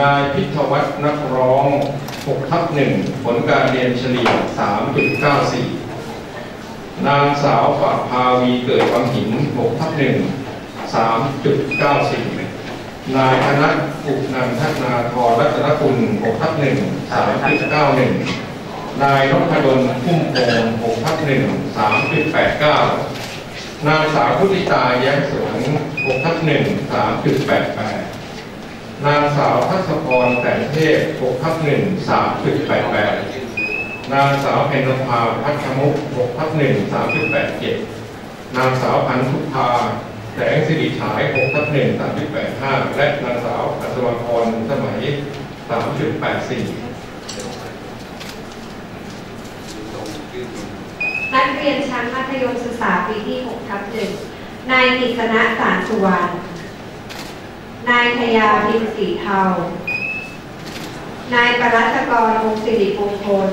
นายพิทวัฒน์นักร้อง6ทับหนึ่งผลการเรียนเฉลี่ย 3.94 นางสาวปะภาวีเกิดวังหิน6ทับหนึ่ง3.94 นายธนกุกนันทนาธรรัตนกุล6ทับหนึ่ง3.91 นายนพดลพุ่มพง6ทับหนึ่ง3.89 นางสาวพุทธิตาแย้มสวน6ทับหนึ่ง3.88 นางสาวทัศพรแต่งเทพ6ทับหนึ่ง3.88นางสาวเพนภาพัชมุก6ทับหนึ่ง3.87นางสาวพันธุภาแสงสิริฉาย6ทับหนึ่ง3.85และนางสาวอัศวพรสมัย3.84นักเรียนชั้นมัธยมศึกษาปีที่6ทับหนึ่งนายกิษณะสารสุวรรณ นายพยาพิมสีเทา นายปรัชกรวงศิริมงคล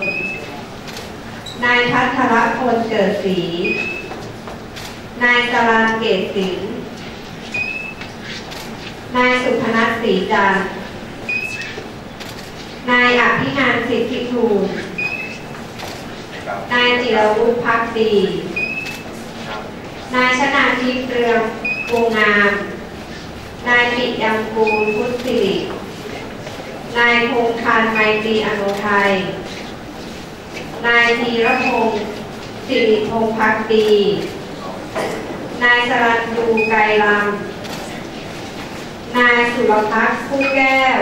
นายพัทรพลเกิดศรี นายจรานเกตสิงห์นายสุพนัสศรีจันทร์ นายอภินันสิทธิภูมินายจิรวุฒิพักดี นายชนาทิพย์เรืองวงงาม นายปิยังกูลพุทธิรินายพงษ์คันไมตรีอนไทย นายธีรพงศ์สิริพงษ์พักดี นายสรัญยูไกรลำนายสุรพัฒน์ผู้แก้ว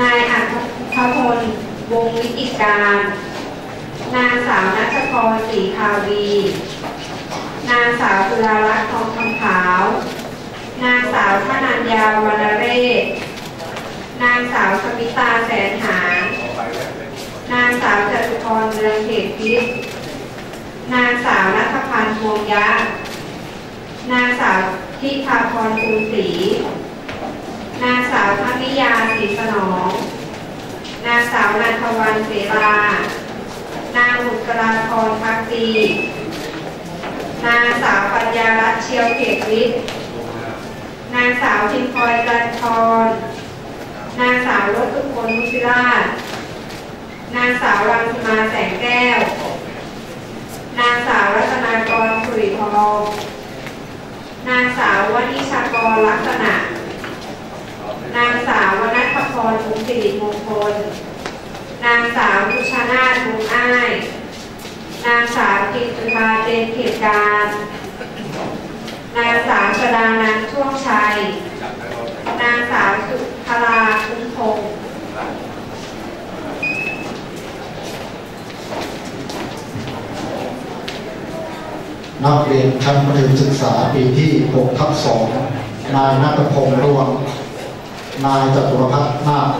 นายอัครพลวงวิกิการ นางสาวนัชกรศรีคาวี นางสาวจุฬาลักษณ์ทองคำขาว นางสาวธนัญญาวรรณเรศ นางสาวสมิตาแสนหา นางสาวจตุพรเรืองเขตพิษนางสาวนัทพันธ์พวงยะ นางสาวทิพาพรภูศรี นางสาวพันิยาศรีสนอง นางสาวนันทวันเสรานางบุตราพรพักดี นางสาวปัญญารัตเชียวเขตวิทย์ นางสาวพิมพลอยจันทรนางสาวรตุพลมุชิราช นางสาวรังสมาแสงแก้ว นางสาวรัตนากรสุริทองนางสาววณิชากรลักษณะ นางสาววนัทพรมุสิริมงคล นางสาวพุชานาถมุงอ้าย นางสาวกิตตุภาเจนเขตการ นางสาวชดานันท์ช่วงชัย นางสาวสุภราคุ้มพงศ์นักเรียนชั้นมัธยมศึกษาปีที่ 6 ทับ 2 นายนัทพงษ์รวง นายจตุรพัฒน์นาค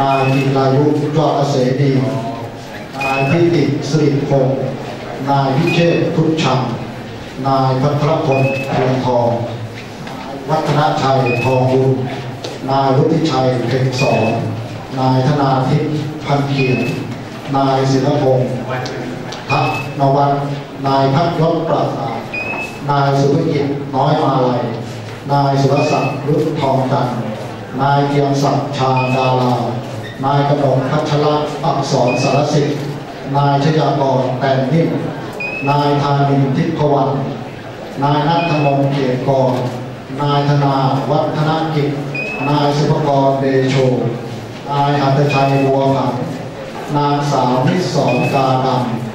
นายจิรายุยอดเกษดีนายพิติสิริพงศ์นายพิเชษฐ์ทุกชัง นายพัทรพลเรืองทอง วัฒนชัยทองบุญนายวุฒิชัยเพ็งสอนนายธนาทิพย์พันเกียรตินายศิลพงศ์ทักนวัตนายพักยศปราศาสตร์นายสุภกิจน้อยมาลัยนายสุรศักดิ์รุทองจันทร์นายเกียงศักดิ์ชาดาลานายกนกพัชระอักษรสารสิทธิ์นายชยากรแต่งนิ่ม นายธานินทิพวรรณนายนัทมงเกียรติกร นายธนาวัฒนกิจ นายสุภกรเดโช นายอัตชัยบัวผันนางสาวนิสรกาดำ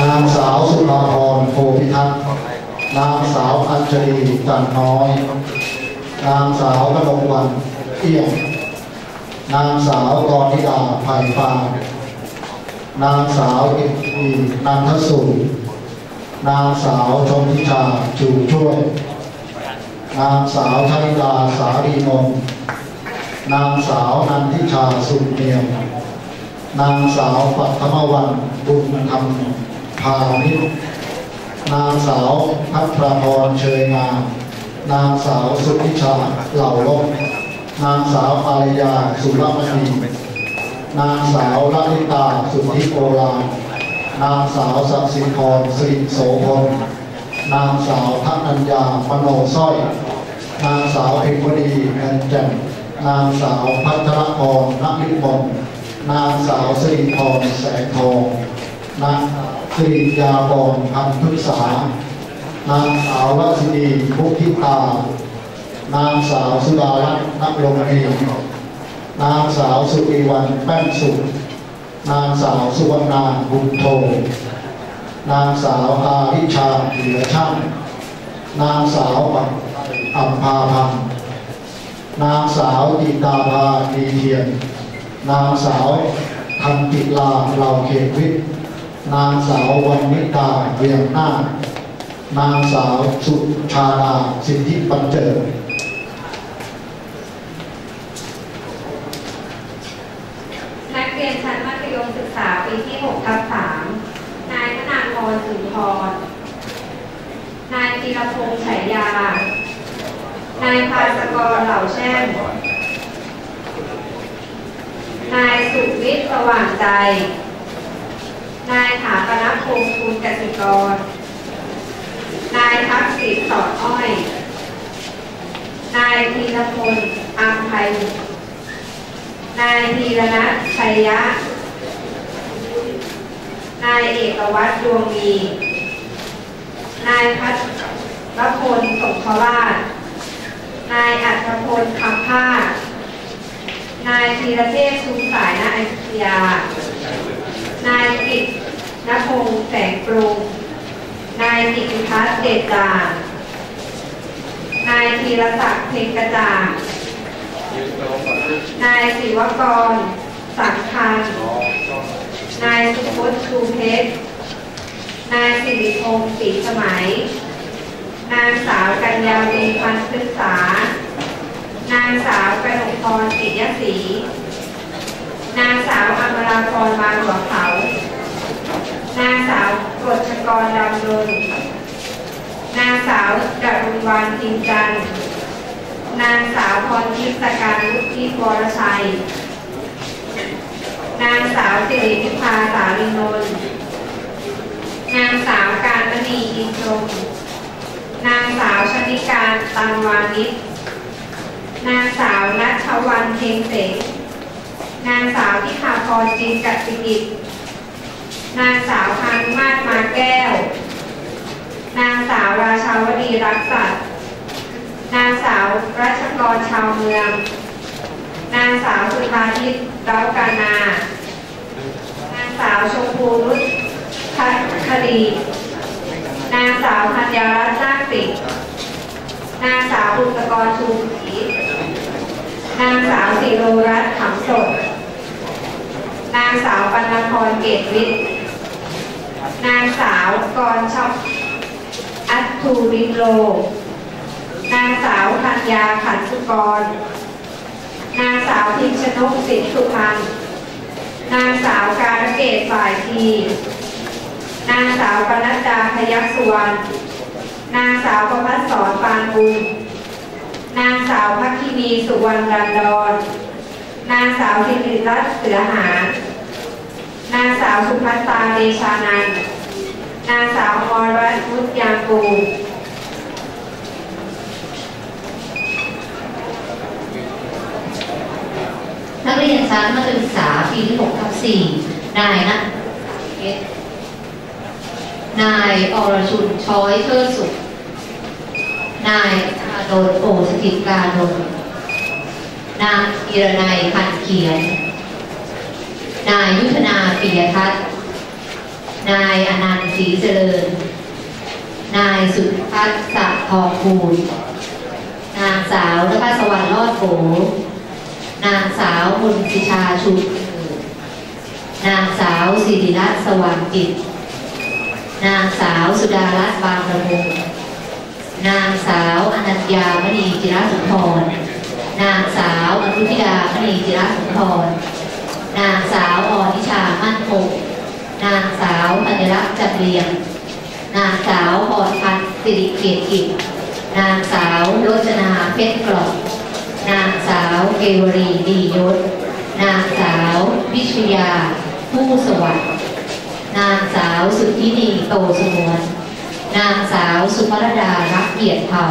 นางสาวสุภาพรโพพิทักษ์ นางสาวอัญชลีจันน้อย นางสาวกนกวันเอี้ยง นางสาวกรณิดาไผ่ฟางนางสาวเอกอีนันทสูนางสาวชมทิชาจูช่วย นางสาวชนิดาสารีนงนางสาวนันทิชาสุเนียม นางสาวปัทมวันบุญธรรมพานิช นางสาวพัทรพรเชยงามนางสาวสุทธิชาเหล่าลบนางสาวอารยาสุรมณีนางสาวละลิตาสุทธิโอฬานางสาวสัสิพรสิริโสพลนางสาวพัฒนัญญามโนสร้อย นางสาวเพ็ญวดีเงินแจ่มนางสาวพัทรพรนฤมลนางสาวสิริพรแสงทอง นางสิริยาบรพันธุษานางสาวรัชนีพุทธิตานางสาวสุดารัตน์นักลงเองนางสาวสุริวันแป้นสุขนางสาวสุวรรณาบุญโท นางสาวอาริชาเหลือช่างนางสาวอัมพาพันนางสาวจิตาภาดีเทียน นางสาวทันติลาเหล่าเขตวิทย์ นางสาววันนิตาเวียงหน้านางสาวสุชาดาสิทธิปัญเจิดนักเรียนชั้นมัธยมศึกษาปีที่6ทับ3นายธนาพรสุนทร นายธีรพงษ์ฉายา นายภาสกรเหล่าแช่มนายสุวิทย์สว่างใจ นายถาปนพงษ์คุณกสิกร นายทักษิณสอดอ้อย นายธีรพลอัมไพนายธีรนัทชัยยะ นายเอกวัตรดวงมี นายพัชรพลสงขราช นายอัธพลคำภาคนายธีรเทพชุมสายนาอยุธยา นายกิตนพงษ์แสงปรุง นายกิติพัฒน์เดชจาง นายธีรศักดิ์เพ็งกระจ่าง นายศิวกร สังคันนายสุพจน์ชูเพชร นายสิริพงศ์ศรีสมัย นางสาวกัญญาวีพันธ์ศึกษา นางสาวกนกพรกิยศรี นางสาวอมราพรบางหัวเขา นางสาวกฤษกรดำดงนางสาวดรุวันทิมจันทร์นางสาวพรทิพย์สการวุฒิวรชัย นางสาวสิริวิภาสาลินนท์นางสาวการมณีอินทรงนางสาวชนิการตันวานิชนางสาวนัชวันเทงเสง นางสาวทิพาพรจินกัตติกิจ นางสาวพานุมาตรมาแก้ว นางสาวราชาวดีรักสัตนางสาวรัชกรชาวเมือง นางสาวสุภาทิตเร้ากานา นางสาวชมพูรุชพัคดี นางสาวธัญญารัตน์นาคติดนางสาวบุษกรชูศรีนางสาวสิโรรัตน์ขำสด นางสาวปัณพรเกตวิทย์ นางสาวกรชอบอัตทูริโล นางสาวธัญญาขันสุกร นางสาวพิมชนกสินสุพรรณ นางสาวการเกตฝ่ายที นางสาวปนัดดาพยัคฆ์สุวรรณ นางสาวประพัฒสอนปานบุญนางสาวพักคินีสุวรรณรันดรนางสาวธิริรัตน์เสือหาร นางสาวสุภัตตาเดชานันนางสาวอมรรัตน์มุตยางกูนักเรียนชั้นมัธยมศึกษาปีที่6ทับ4นายนะนายอรชุนช้อยเทิดสุข นายอาโดนโอสถิตการนนนางอิรนัยพันเขียน นายยุทธนาปิยทัศน์นายอนันต์ศรีเจริญ นายสุพัฒน์สะทองภูลนางสาวนภัสวรรค์รอดโผนางสาวมนติชาชุมนางสาวสิริรัตน์สว่างจิตนางสาวสุดารัตน์บางระมุงนางสาวอนัญญามณีจิรสุนทร นางสาวอนุทิดามณีจิรสุนทร นางสาวอนิชามั่นคง นางสาวธัญรักษ์จัดเรียง นางสาวพรพันธ์สิริเกียรติกิจนางสาวโรจนาเพชรกรอบนางสาวเกวรีดียศ นางสาววิชยา ผู้สวัสดิ์นางสาวสุทธินีโตสมวน นางสาวสุภรดารักเกียรติเผ่า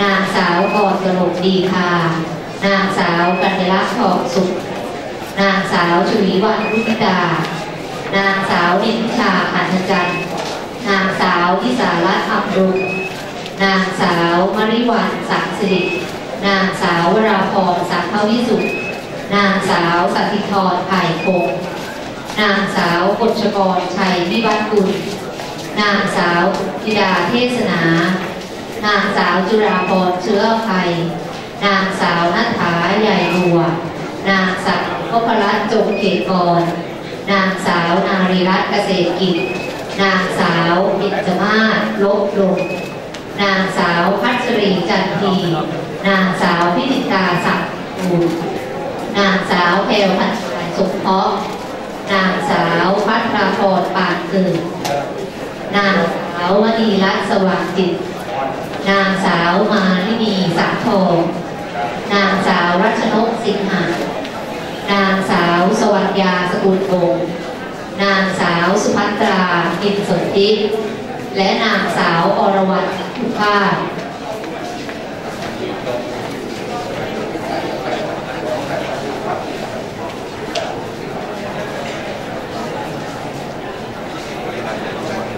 นางสาวกรกนกดีคานางสาวกัญญลักษณ์ทองสุข นางสาวชวีวันรุติดานางสาวนิชชาขันธจันทร์นางสาวทิสารัตน์อับรุงนางสาวมริวันสังสิรินางสาววราพรสังเทวิสุทนางสาวสัติธรไผ่คงนางสาวกฎชกรชัยวิวัฒกุลนางสาวธิดาเทศนา นางสาวจุราพรเชื้อภัย นางสาวนัฐาใหญ่บัวนางสาว กพรัตน์จงเขตกร นางสาวนารีรัตน์เกษตรกิจ นางสาวบิจมาศลบลง นางสาวพัชรีจันที นางสาวพินิตาศักดิ์ภูนางสาวแพรพันธ์สมเพาะนางสาวพัทราพรปานเกิดนางสาววณีรัตน์สว่างจิต นางสาวมาลินีสักทอง นางสาวรัชนกสิงหา นางสาว ยาสกุลวงศ์นางสาวสุภัตรากินสนทิและนางสาวอรวรรณทุภาพ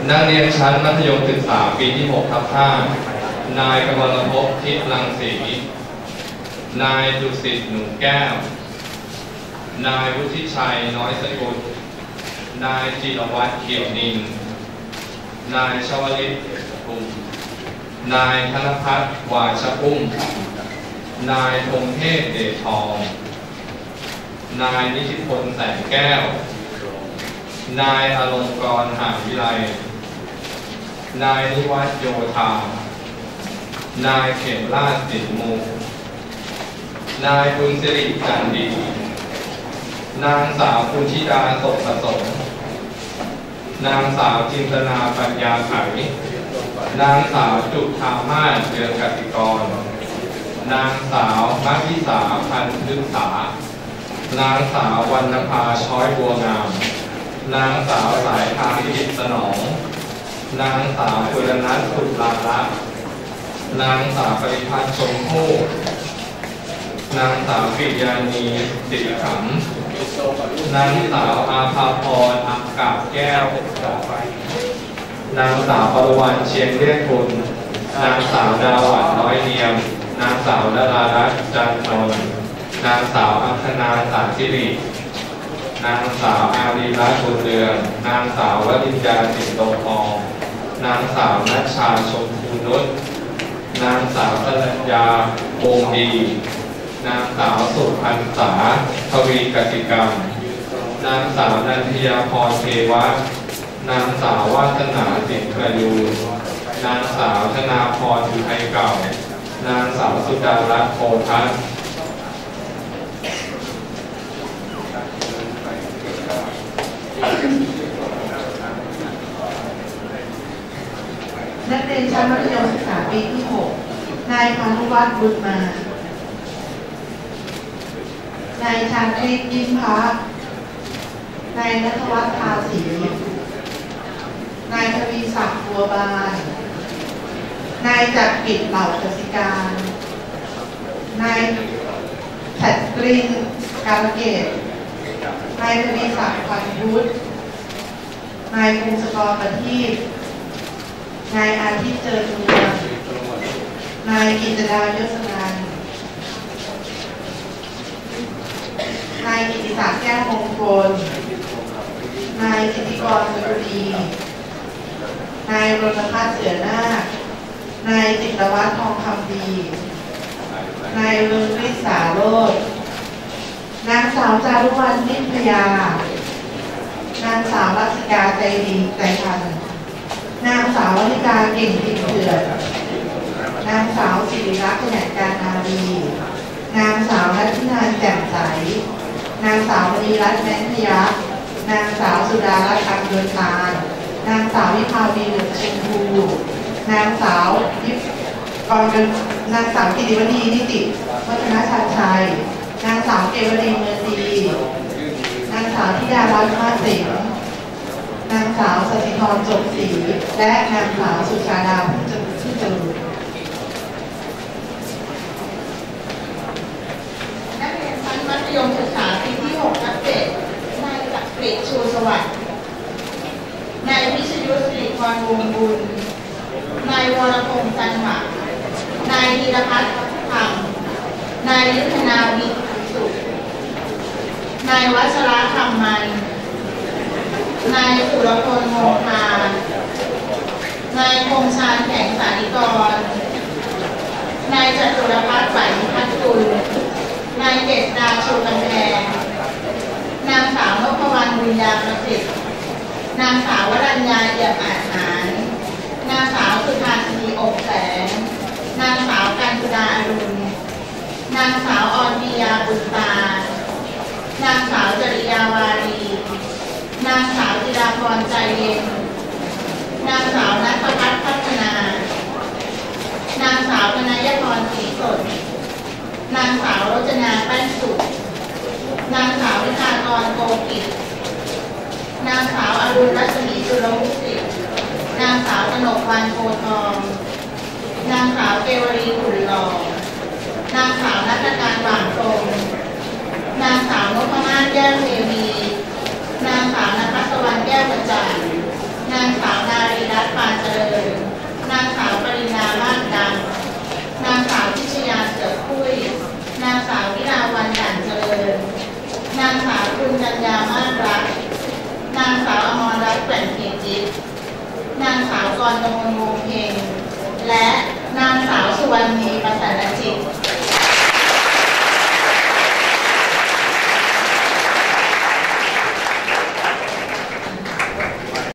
นักเรียนชั้นมัธยมศึกษาปีที่ 6 ทับ 5 นายกมลภพทิพย์รังสีนายดุสิตหนูแก้ว นายวุฒิชัยน้อยสกุล นายจิรวัตรเขียวนิน นายชวลิตภูมินายธนพัฒน์วาชพุ่มนายพงเทพเดชทอง นายนิติพลแสงแก้ว นายอลงกรณ์หาวิไล นายนิวัฒโยธา นายเขมราชสินมู นายบุญสิริจันดี นางสาวคุณธิดาสมประสงค์นางสาวจินตนาปัญญาไขนางสาวจุธามาศเดือนกติกร นางสาวมัทิสาพันธ์ลึกษานางสาววรรณภาช้อยบัวงาม นางสาวสายทางจิตสนอง นางสาวกุลนัทสุลาละนางสาวปริพัฒน์ชมพู่นางสาวปิยานีสิริขำ นางสาวอาภาพรอักกาบแก้วนางสาวปรวันเชียงเรียกคุณนางสาวดาวันน้อยเนียม นางสาวดารารัตน์จันทนนท์นางสาวอัคนาสาสิรินางสาวอารีรัตน์บุญเรืองนางสาววรินยาสิงโตทองนางสาวนัชชาชมพูนุชนางสาวสรัญญาวงดี นางสาวสุพรรณษาทวีกสิกรรม นางสาวนันทยาพรเทวะ นางสาววาสนาสิงห์ประยูนนางสาวธนาพรอุทัยเก่า นางสาวสุดารัตน์โพทัศน์นักเรียนชั้นมัธยมศึกษาปีที่ 6 นายพานุวัฒน์บุญมา นายชาคริตยิ้มพักนายนัทวัฒน์ทาสีนายทวีศักดิ์บัวบาน นายจักรกิจเหล่ากสิการ นายแพทกรินการเกตนายทวีศักดิ์พันพุทธนายพงศกรประทีปนายอาทิตย์เจริญเมืองนายกิตดายศนันท์ นายกิติศักดิ์แก้วมงคล นายสิทธิกรสุรีนายรณพัฒน์เสือนาคนายจิตวัฒน์ทองคำดี นายเรืองฤทธิ์สาโรจน์นางสาวจารุวรรณนิพยา นางสาวรัศกาใจดีใจพัน นางสาววนิกาเก่งพิเถื่อนนางสาวสิริรักษ์ขยันการนารีนางสาวนัทนานแจ่มใส นางสาวมณีรัตน์แมนทยักษ์นางสาวสุดารัตน์เดินตานางสาววิภาวีเหลืองชมพูนางสาวยิปกรเป็นนางสาวกิติวดีนิติวัฒนชาชัย นางสาวเกวรีเมืองดีนางสาวธิดารัตน์มาสิงนางสาวสติธรจบศรีและนางสาวสุชาดาผู้เจริญผู้เจริญ นักเรียนชั้นมัธยมศึกษาปีที่6ทับ7นายจัก ริชูสวัสดิ์นายวิชยุทธสิริพรวงบุญ นายวรพงษ์จันหวะนายธีรพัฒน์ธรรมนายยุทธนาวิสุขนายวัชระธรรมมันนายสุรพลโมคานายพงชาญแข็งสานิกร นายจตุรพัฒน์ไหวพัฒน์กุลนายเจษดาชูกำแพง นางสาวนพวรรณบุญญาประสิทธิ์นางสาววรัญญาเอี่ยมอาหาร นางสาวสุธาสีอกแสง นางสาวกันจุดาอรุณ นางสาวออนปิยาบุญตา นางสาวจริยาวารี นางสาวจิราพรใจเย็น นางสาวนัทพัฒน์พัฒนา นางสาวธนยพรศรีสด นางสาวรจนาแป้นสุข นางสาววิชากรโกกิจนางสาวอรุณรัศมีจุลมุสิตนางสาวกนกวันโพทอง นางสาวเกวรีขุนหล่อนางสาวนัทการหวางตรงนางสาวนพมาศแก้วเทวี นางสาวนภัสวรรณแก้วกระจ่างนางสาวนารีรัตน์ปานเจริญ นางสาวปรินามาศดัง นางสาวพิชยาเสือคุย นางสาววิลาวันด่านเจริญ นางสาวคุณจัญญามาศรัก นางสาวอมรรัตน์แก่นเพียรจิต นางสาวกรกมลวงเพงและนางสาวสุวรรณีประสาน